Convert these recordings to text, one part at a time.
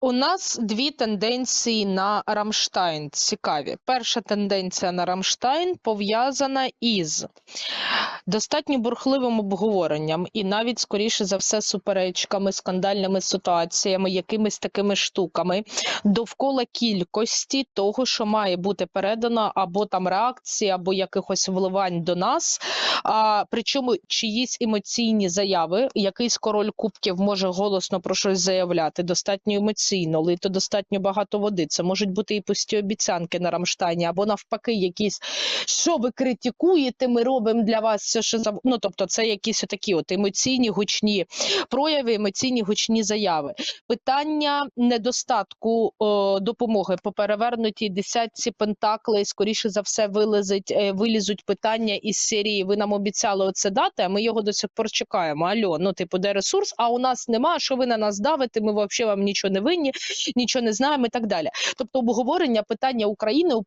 У нас дві тенденції на Рамштайн цікаві. Перша тенденція на Рамштайн пов'язана із достатньо бурхливим обговоренням і навіть, скоріше за все, суперечками, скандальними ситуаціями, якимись такими штуками довкола кількості того, що має бути передано, або там реакції, або якихось вливань до нас. А, причому чиїсь емоційні заяви, якийсь король кубків може голосно про щось заявляти, достатньо емоційно, лити достатньо багато води. Це можуть бути і пусті обіцянки на Рамштайні, або навпаки, якісь що ви критикуєте, ми робимо для вас все, що зав... Ну, тобто, це якісь отакі от емоційні гучні прояви, емоційні гучні заяви. Питання недостатку о, допомоги по перевернутій десятці пентаклей, скоріше за все, вилезуть, е, вилізуть питання із серії. Ви нам обіцяли оце дати, а ми його до сих пор чекаємо. Альо, ну типу, де ресурс? А у нас нема. Що ви на нас давите? Ми взагалі вам нічого не винні, нічого не знаємо і так далі. Тобто, обговорення питання України у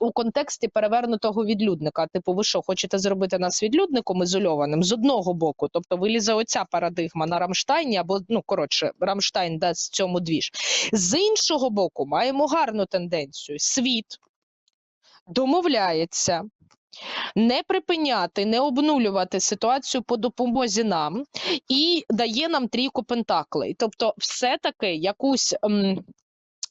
у контексті перевернутого відлюдника. Типу, ви що хочете зробити нас відлюдником ізольованим з одного боку? Тобто, вилізе оця парадигма на Рамштайні, або ну коротше, Рамштайн дасть цьому двіж. З іншого боку, маємо гарну тенденцію. Світ домовляється. Не припиняти, не обнулювати ситуацію по допомозі нам і дає нам трійку пентаклей. Тобто, все-таки якусь. м,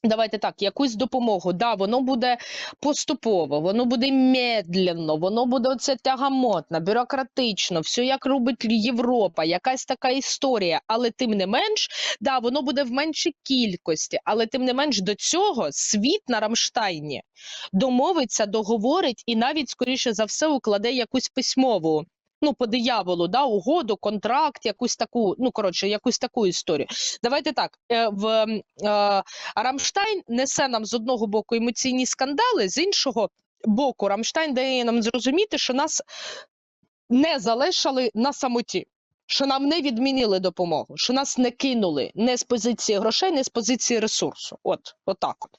Давайте так, якусь допомогу. Да, воно буде поступово, воно буде медленно, воно буде оце тягамотно, бюрократично, все як робить Європа, якась така історія. Але тим не менш, да, воно буде в меншій кількості, але тим не менш до цього світ на Рамштайні домовиться, договорить і навіть скоріше за все укладе якусь письмову. Ну, по дияволу, да, угоду, контракт, якусь таку, ну коротше, якусь таку історію. Давайте так. е, В е, Рамштайн несе нам з одного боку емоційні скандали, з іншого боку, Рамштайн дає нам зрозуміти, що нас не залишили на самоті. Що нам не відмінили допомогу, що нас не кинули не з позиції грошей, не з позиції ресурсу. От, отак от.